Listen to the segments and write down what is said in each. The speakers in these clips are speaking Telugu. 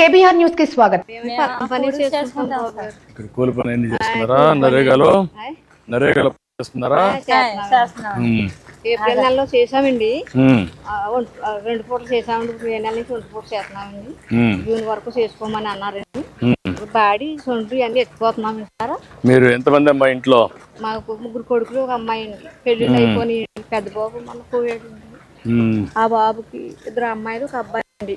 కేబీఆర్ న్యూస్కి స్వాగతం. పని చేసుకుంటాం. ఇక్కడ కూలి పని ఎన్ని చేస్తున్నారా? నరేగాలో? నరేగాలో చేస్తున్నారా? ఏప్రిల్ నెలలో చేసామండి రెండు పూటలు చేసామండి మే నెల నుంచి ఒంటి పూట చేస్తున్నామండి. జూన్ వరకు చేసుకోమని అన్నారండి. బాడీ సొండ్రి అన్ని ఎత్తుకుపోతున్నాం సార్. మీరు ఎంతమంది అమ్మా ఇంట్లో? మాకు ముగ్గురు కొడుకులు ఒక అమ్మాయి అండి. పెళ్ళిళ్ళు అయిపోయి పెద్ద బాబు మన పోయాడు ఆ బాబుకి ఇద్దరు అమ్మాయిలు ఒక అబ్బాయి అండి.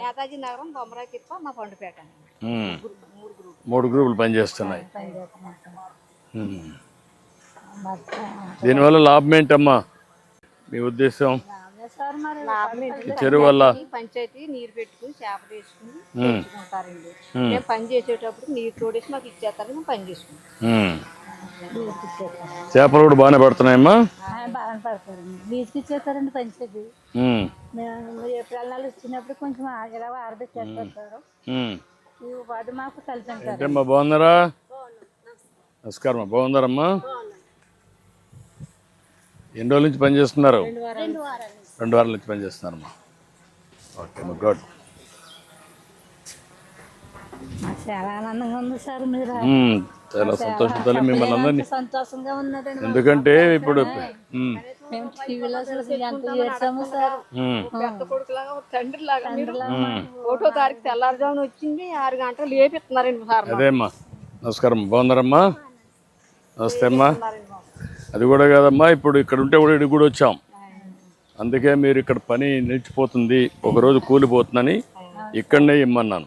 నేతాజీ నగరం బొమ్మరాయి తిప్ప మా పండుపేట. మూడు గ్రూపులు. పనిచేస్తున్నాయి. దీనివల్ల లాభం ఏంటమ్మా? మీ ఉద్దేశం? చెరువు వల్ల? పంచాయతీ నీరు పెట్టుకుని చేప వేసుకుని మేము పని చేసేటప్పుడు నీరు తోడేసి మాకు ఇచ్చేస్తారు మేము పని చేసుకుంటాం. చేపలు కూడా బాగానే పడుతున్నాయమ్మా? బాగా పడతారండి. బీచ్కి ఇచ్చేస్తారండి పంచాయతీ. ఏప్రిల్ నెల వచ్చినప్పుడు కొంచెం ఇలా ఉమ్. ఈ వాడు మాకు కలిసి ఏంటమ్మా బాగున్నారా? నమస్కారం అమ్మా. బాగున్నారమ్మా? ఎన్ని రోజుల నుంచి పని చేస్తున్నారు రెండు వారాల నుంచి. పని చేస్తున్నారమ్మా ఓకే అమ్మా గుడ్. చాలా ఆనందంగా ఉంది సార్ మీరు. చాలా సంతోషం తల్లి మిమ్మల్ని అందరినీ. సంతోషంగా ఎందుకంటే ఇప్పుడు ఉమ్. మేము టీవీలో చూసి ఎంత చేసాము సార్? ఉమ్. పెద్ద కొడుకులాగా ఒక తండ్రి లాగా మీరు ఉమ్. ఒకటో తారీఖు తెల్లారుజామున వచ్చింది ఆరు గంటలు లేపిస్తున్నారండి సార్ అదే అమ్మా నమస్కారం. బాగున్నారమ్మా? నమస్తే అమ్మా. అది కూడా కాదమ్మా ఇప్పుడు ఇక్కడ ఉంటే కూడా ఇక్కడికి కూడా వచ్చాం. అందుకే మీరు ఇక్కడ పని నిలిచిపోతుంది ఒకరోజు కూలిపోతుందని ఇక్కడనే ఇమ్మన్నాను.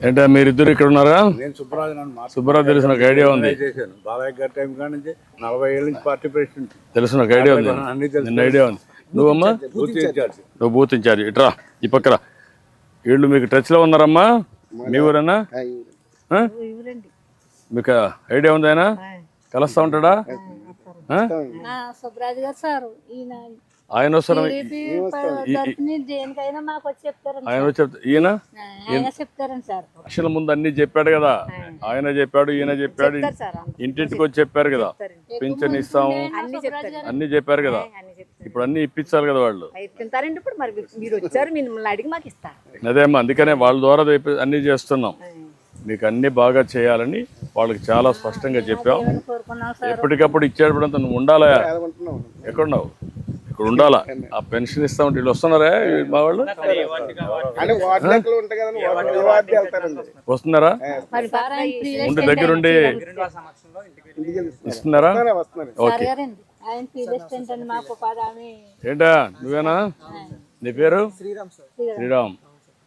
ఏంటా మీరిద్దరు ఇక్కడ ఉన్నారా? నేను సుబ్బరాజు సుబ్బారావు తెలిసిన ఒక ఐడియా ఉంది. చేశాను. బాబాయ్ గారి టైం కాడ నుంచి నలభై ఏళ్ళ నుంచి పార్టీ ప్రెసిడెంట్ తెలిసిన ఒక ఐడియా ఉంది. అన్ని. నిన్న ఐడియా ఉంది. నువ్వమ్మా? Booth incharge. నువ్వు బూత్ ఇన్ఛార్జ్. ఇట్రా ఈ పక్కన వీళ్ళు మీకు టచ్లో ఉన్నారమ్మా? మీ ఊరేనా? ఆ? ఇవ్వరండి మీకు ఐడియా ఉంది ఆయన? కలుస్తా ఉంటాడా? గారు సార్ ఈయన ఆయన వస్తారా? ఆయన ఈయన? లక్షల ముందు అన్ని చెప్పాడు కదా. ఆయన చెప్పాడు ఈయన చెప్పాడు ఇంటింటికి వచ్చి చెప్పారు కదా. పింఛన్ ఇస్తాం. అన్ని చెప్పారు కదా. ఇప్పుడు అన్ని ఇప్పించాలి కదా వాళ్ళు. తింటారండి ఇప్పుడు మరి మీరు వచ్చారు మిమ్మల్ని అడిగి మాకు ఇస్తారు. అదేమ్మా అందుకనే వాళ్ళ ద్వారా అన్ని చేస్తున్నాం. మీకు అన్ని బాగా చేయాలని వాళ్ళకి చాలా స్పష్టంగా చెప్పాం. ఎప్పటికప్పుడు ఇచ్చేటప్పుడు నువ్వు ఉండాలా? ఎక్కడున్నావు? ఇక్కడ ఉండాలా ఆ పెన్షన్ ఇస్తామంటే వీళ్ళు వస్తున్నారా మా వాళ్ళు? వస్తున్నారా? ఉండి దగ్గరుండి ఇస్తున్నారా? హామీ ఏంటా? నువ్వేనా? నీ పేరు? శ్రీరామ్ సార్. శ్రీరామ్.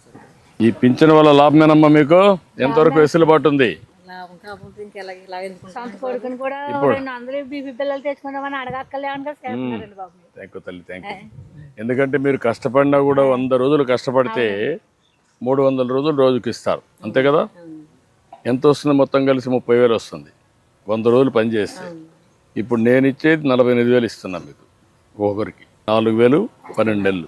సార్ ఈ పింఛన్ వల్ల లాభమేనమ్మా మీకు? ఎంతవరకు వెసులుబాటు ఉంది. థ్యాంక్ యూ తల్లి థ్యాంక్ యూ ఎందుకంటే మీరు కష్టపడినా కూడా వంద రోజులు కష్టపడితే మూడు వందల రోజులు రోజుకి ఇస్తారు. అంతే కదా? ఎంత వస్తుంది మొత్తం కలిసి? ముప్పై వేలు వస్తుంది. వంద రోజులు పని చేస్తే. ఇప్పుడు నేను ఇచ్చేది నలభై ఎనిమిది వేలు ఇస్తున్నాను మీకు. ఒకరికి నాలుగు వేలు పన్నెండు నెలలు.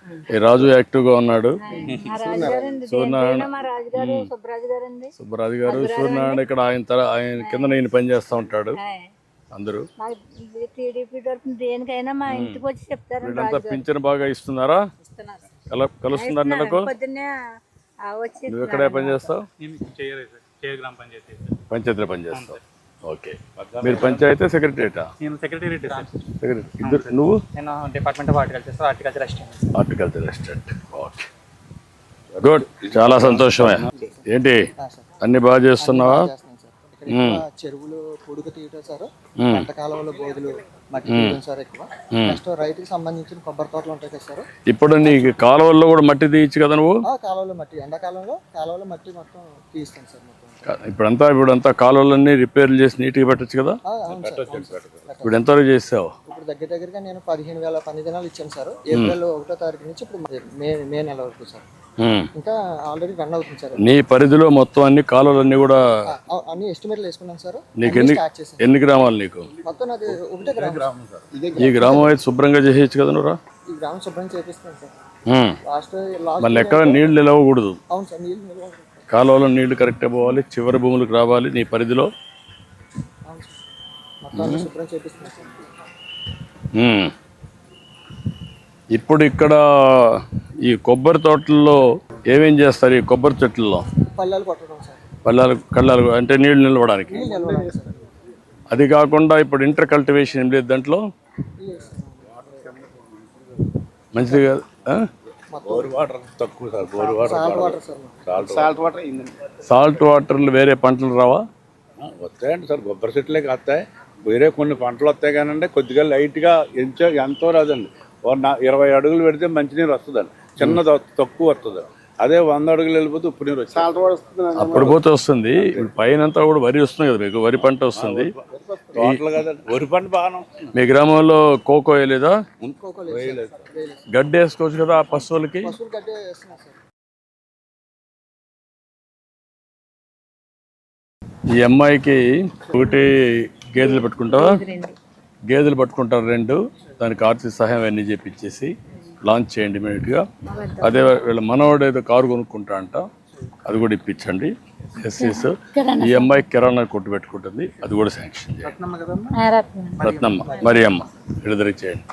ఈ రాజు ఉన్నాడు. రాజుగారండి. దేనికైనా మా రాజుగారు సుబ్బరాజు గారు సూర్యనారాయణ ఇక్కడ ఆయన తర ఆయన కింద నేను పని చేస్తూ ఉంటాడు. అందరూ. వీళ్ళంతా పింఛన్ బాగా ఇస్తున్నారా? ఇస్తున్నారు సార్. కల కలుస్తుందా నెలకు? నువ్వు ఎక్కడే పని చేస్తావు? పంచాయతీలో పని చేస్తావు. ఓకే. మీరు పంచాయతీ సెక్రటరీటా? నేను సెక్రటరీ సార్. సెక్రటరీ. ఇద్దరు నువ్వు? నేను department of horticulture sir horticulture assistant. Horticulture assistant. Okay. Good. చాలా సంతోషమే. ఏంటి? అన్ని బాగా చేస్తున్నావా? చెరువులు పొడుగు తీయటం సార్. పంట కాలంలో బోధులు మట్టి తీయడం సార్ ఎక్కువ. నెక్స్ట్ రైతుకి సంబంధించిన కొబ్బరి తోటలు ఉంటాయి కదా సార్. ఇప్పుడు నీకు కాలువల్లో కూడా మట్టి తీయచ్చు కదా నువ్వు? ఆ కాలువలో మట్టి. ఎండాకాలంలో కాలువలో మట్టి మొత్తం తీస్తాను సార్. ఇప్పుడంతా ఇప్పుడంతా కాలువలన్నీ రిపేర్లు చేసి నీట్గా పెట్టచ్చు కదా. ఇప్పుడు ఎంతవరకు చేసావు ఇప్పుడు దగ్గర దగ్గరగా నేను పదిహేను వేల పని దినాలు ఇచ్చాను సార్. ఏప్రిల్ ఒకటో తారీఖు నుంచి ఇప్పుడు మే మే నెల వరకు సార్. ఇంకా ఆల్రెడీ రన్ అవుతుంది సార్. నీ పరిధిలో మొత్తం అన్ని కాలువలన్నీ కూడా అన్ని ఎస్టిమేట్లు వేసుకున్నాను సార్. నీకు ఎన్ని ఎన్ని గ్రామాలు నీకు? మొత్తం నాది ఒకటే గ్రామం. సార్. ఇదే ఈ గ్రామం. అయితే శుభ్రంగా చేసేయచ్చు కదా నువ్వురా ఈ గ్రామం శుభ్రం చేపిస్తాను సార్. లాస్ట్ మళ్ళీ ఎక్కడ నీళ్ళు నిలవకూడదు. అవును సార్ నీళ్ళు నిల్వ ఉంటుంది. కాలువలో నీళ్ళు కరెక్ట్గా పోవాలి చివరి భూములకు రావాలి నీ పరిధిలో. ఇప్పుడు ఇక్కడ ఈ కొబ్బరి తోటల్లో ఏమేం చేస్తారు ఈ కొబ్బరి చెట్లలో? పల్లెలు కళ్ళాలు అంటే నీళ్ళు నిలవడానికి. నీళ్ళు నిల్వడానికి సార్. అది కాకుండా ఇప్పుడు ఇంటర్ కల్టివేషన్ ఏం లేదు దాంట్లో. మంచిది కాదు? బోర్ వాటర్ తక్కువ sir bore water salt water sir. మాకు. Salt water. అయిందండి సాల్ట్ వాటర్లు వేరే పంటలు రావా? వస్తాయండి సార్ కొబ్బరి చెట్లే కాస్తాయి. వేరే కొన్ని పంటలు వస్తాయి కానండి కొద్దిగా లైట్గా ఎంచో ఎంతో రాదండి. ఇరవై అడుగులు పెడితే మంచినీరు వస్తుందండి. చిన్న త- తక్కువ వస్తుంది. అదే వంద అడుగులు వెళ్ళిపోతే ఉప్పు నీరు వస్తుంది అప్పుడు పోతే వస్తుంది. ఇప్పుడు పైన అంతా కూడా వరి వస్తుంది కదా మీకు వరి పంట వస్తుంది. వరి పంట బాగానే వస్తుంది. మీ గ్రామంలో కోకో వేయలేదా. గడ్డి వేసుకోవచ్చు కదా ఆ పశువులకి? ఈ అమ్మాయికి ఒకటి గేదెలు పెట్టుకుంటావా? గేదెలు పట్టుకుంటారు రెండు. దానికి ఆర్థిక సహాయం అన్నీ చేపించేసి లాంచ్ చేయండి ఇమీడియట్గా. అదే వీళ్ళ మనవాడు ఏదో కారు కొనుక్కుంటా అంట అది కూడా ఇప్పించండి. ఎస్సీస్ ఈ అమ్మాయి కిరాణా కొట్టు పెట్టుకుంటుంది అది కూడా శాంక్షన్ చేయండి. రత్నమ్మ మరి అమ్మ విడుదల చేయండి.